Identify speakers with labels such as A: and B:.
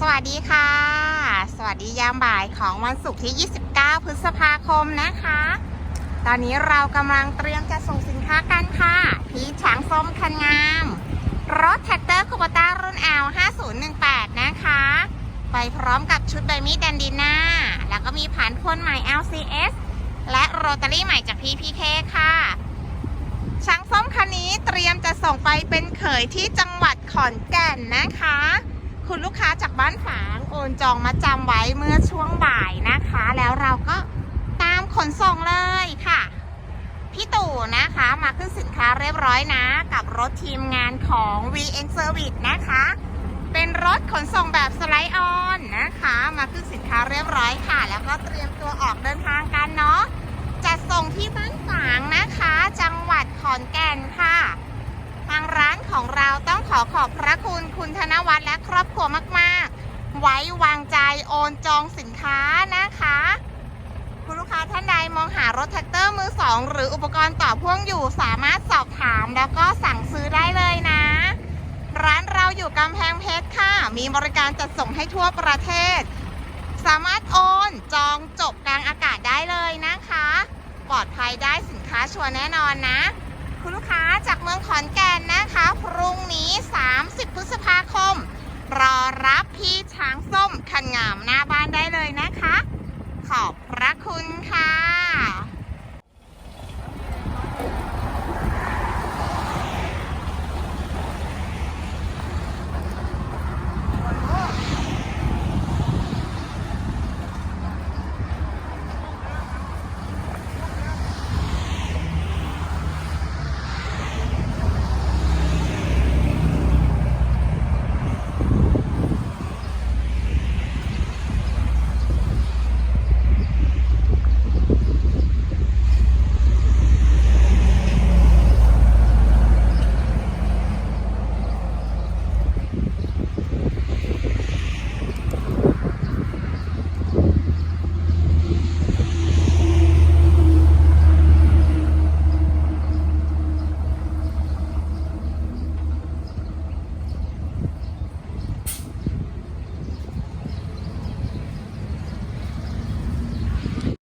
A: สวัสดีค่ะ สวัสดียามบ่ายของวันศุกร์ที่ 29 พฤษภาคมนะคะ ตอนนี้เรากำลังเตรียมจะส่งสินค้ากันค่ะที่ฉางส้มคันงาม รถแท็กเตอร์คูโบต้ารุ่น L 5018 นะคะ ไปพร้อมกับชุดใบมีดแดนดีน่า แล้วก็มีผ่านพ่นใหม่ LCS และโรตารี่ใหม่จาก PPK ค่ะช้างส้มคันนี้เตรียมจะส่งไปเป็นเขยที่จังหวัดขอนแก่นนะคะ คุณลูกค้าจากบ้านฝางโอนจองมาจำไว้เมื่อช่วงบ่ายนะคะ แล้วเราก็ตามขนส่งเลยค่ะ พี่ตู่นะคะมาขึ้นสินค้าเรียบร้อยนะ กับรถทีมงานของ VN Service นะคะ เป็นรถขนส่งแบบสไลด์ออนนะคะ มาขึ้นสินค้าเรียบร้อยค่ะ แล้วก็เตรียมตัวออกเดินทางกันเนาะจัดส่งที่บ้านฝางนะคะ จังหวัดขอนแก่นค่ะ ทางร้านของเราต้ องขอขอบพระคุณคุณธนวัฒน์และครอบครัวมากๆ ไว้วางใจโอนจองสินค้านะคะ คุณลูกค้าท่านใดมองหารถแท็กเตอร์มือสองหรืออุปกรณ์ต่อพ่วงอยู่สามารถสอบถามแล้วก็สั่งซื้อได้เลยนะ ร้านเราอยู่กำแพงเพชรค่ะ มีบริการจัดส่งให้ทั่วประเทศ สามารถโอนจองจบกลางอากาศได้เลยนะคะ ปลอดภัยได้สินค้าชัวร์แน่นอนนะคุณลูกค้าจากเมืองขอนแก่นนะคะ พรุ่งนี้านได้เลยนะคะ ขอบพระคุณค่ะ